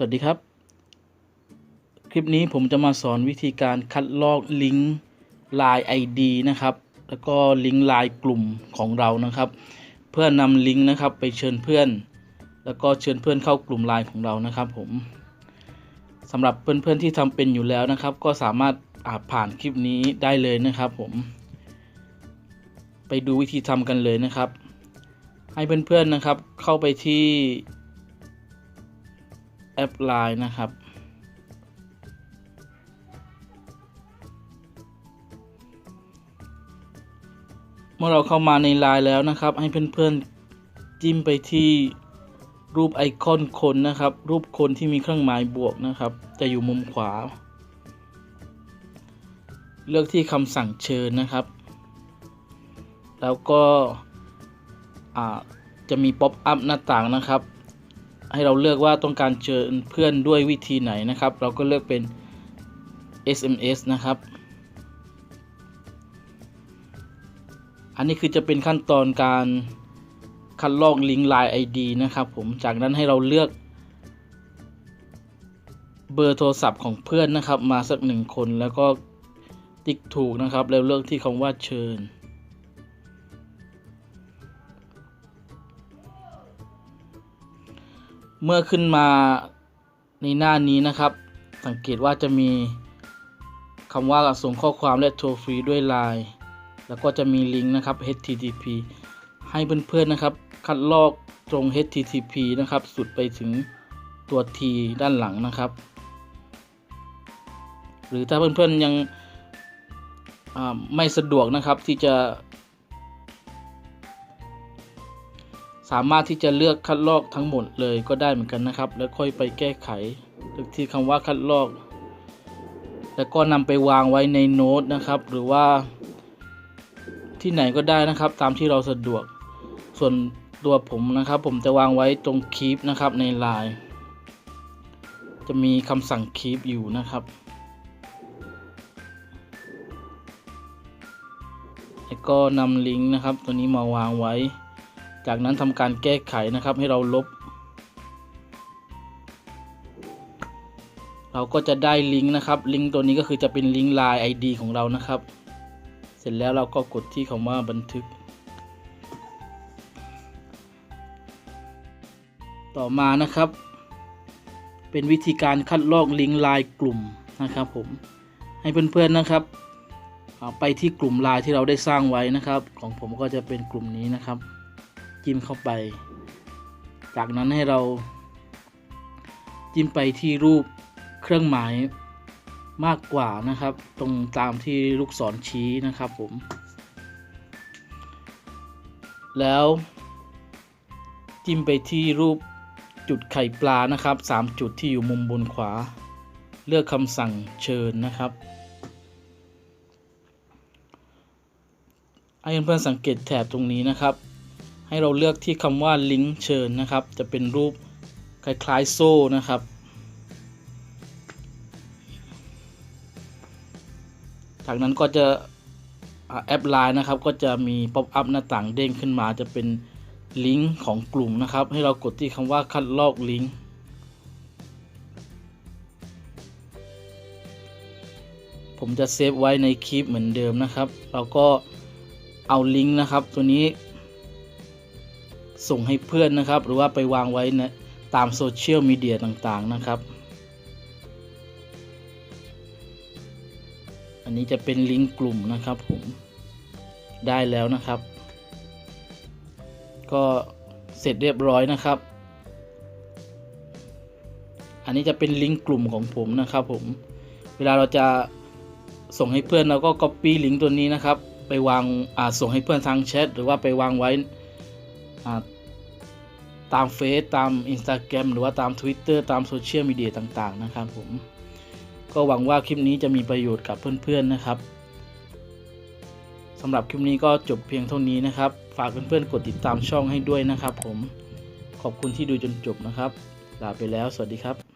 สวัสดีครับ คลิปนี้ผมจะมาสอนวิธีการคัดลอกลิงก์ Line ID นะครับ แล้วก็ลิงก์ Line กลุ่มของเรานะครับ เพื่อนำลิงก์นะครับไปเชิญเพื่อน แล้วก็เชิญเพื่อนเข้ากลุ่ม Line ของเรานะครับผมสำหรับเพื่อนๆที่ทำเป็นอยู่แล้วนะครับ ก็สามารถอ่าผ่านคลิปนี้ได้เลยนะครับผม ไปดูวิธีทำกันเลยนะครับ ให้เพื่อนๆนะครับเข้าไปที่ แอป Line นะครับ เมื่อเราเข้ามาใน Line แล้วนะครับ ให้เพื่อนๆจิ้มไปที่รูปไอคอนคนนะครับ รูปคนที่มีเครื่องหมายบวกนะครับ จะอยู่มุมขวา เลือกที่คำสั่งเชิญนะครับ แล้วก็จะมีป๊อปอัพหน้าต่างนะครับ ให้เราเลือกว่าต้องการเชิญเพื่อนด้วยวิธีไหนนะครับ เราก็เลือกเป็น SMS นะครับ อันนี้คือจะเป็นขั้นตอนการคัดลอกลิงก์ Line ID นะครับผม จากนั้นให้เราเลือก เบอร์โทรศัพท์ของเพื่อนนะครับ มาสักหนึ่งคนแล้วก็ติ๊กถูกนะครับ แล้วเลือกที่คำว่าเชิญ เมื่อขึ้นมาในหน้านี้นะครับ สังเกตว่าจะมีคำว่าส่งข้อความและโทรฟรีด้วย Line แล้วก็จะมีลิงก์นะครับ HTTP ให้เพื่อนๆนะครับ คัดลอกตรง HTTP นะครับ สุดไปถึงตัว T ด้านหลังนะครับ หรือถ้าเพื่อนๆยังไม่สะดวกนะครับที่จะ สามารถที่จะเลือกคัดลอกทั้งหมดเลยก็ได้เหมือนกันนะครับ แล้วค่อยไปแก้ไขเลือกที่คำว่าคัดลอก แล้วก็นำไปวางไว้ในโน้ตนะครับ หรือว่า ที่ไหนก็ได้นะครับ ตามที่เราสะดวก ส่วนตัวผมนะครับ ผมจะวางไว้ตรงคีปนะครับใน Line จะมีคำสั่งคีปอยู่นะครับแล้วก็นำลิงก์นะครับ ตัวนี้มาวางไว้ จากนั้นทำการแก้ไขนะครับให้เราลบ เราก็จะได้ลิงก์นะครับ ลิงก์ตัวนี้ก็คือจะเป็นลิงก์ Line ID ของเรานะครับ เสร็จแล้วเราก็กดที่คำว่าบันทึก ต่อมานะครับ เป็นวิธีการคัดลอกลิงก์ Line กลุ่มนะครับผมให้เพื่อนๆนะครับไปที่กลุ่ม Line ที่เราได้สร้างไว้นะครับ ของผมก็จะเป็นกลุ่มนี้นะครับ จิ้มเข้าไป จากนั้นให้เราจิ้มไปที่รูปเครื่องหมายมากกว่านะครับ ตรงตามที่ลูกศรชี้นะครับผม แล้วจิ้มไปที่รูปจุดไข่ปลานะครับ 3 จุดที่อยู่มุมบนขวา เลือกคำสั่งเชิญนะครับให้เพื่อนๆสังเกตแถบตรงนี้นะครับ ให้เราเลือกที่คำว่าลิงก์เชิญนะครับ จะเป็นรูปคล้ายๆโซ่นะครับ จากนั้นก็จะแอปไลน์นะครับ ก็จะมีป๊อปอัพหน้าต่างเด้งขึ้นมาจะเป็นลิงก์ของกลุ่มนะครับ ให้เรากดที่คำว่าคัดลอกลิงก์ผมจะเซฟไว้ในคลิปเหมือนเดิมนะครับ เราก็เอาลิงก์นะครับ ตัวนี้ ส่งให้เพื่อนนะครับ หรือว่าไปวางไว้นะตามโซเชียลมีเดียต่างๆนะครับ อันนี้จะเป็นลิงก์กลุ่มนะครับผมได้แล้วนะครับ ก็เสร็จเรียบร้อยนะครับ อันนี้จะเป็นลิงก์กลุ่มของผมนะครับผม เวลาเราจะส่งให้เพื่อนเราก็ Copy ลิงก์ตัวนี้นะครับ ไปวางอ่าส่งให้เพื่อนทางแชทหรือว่าไปวางไว้อ่า ตามเฟซตาม Instagram หรือว่าตาม Twitter ตามโซเชียลมีเดียต่างๆ นะครับผม ก็หวังว่าคลิปนี้จะมีประโยชน์กับเพื่อนๆนะครับสำหรับคลิปนี้ก็จบเพียงเท่านี้นะครับ ฝากเพื่อนๆกดติดตามช่องให้ด้วยนะครับผม ขอบคุณที่ดูจนจบนะครับ ลาไปแล้ว สวัสดีครับ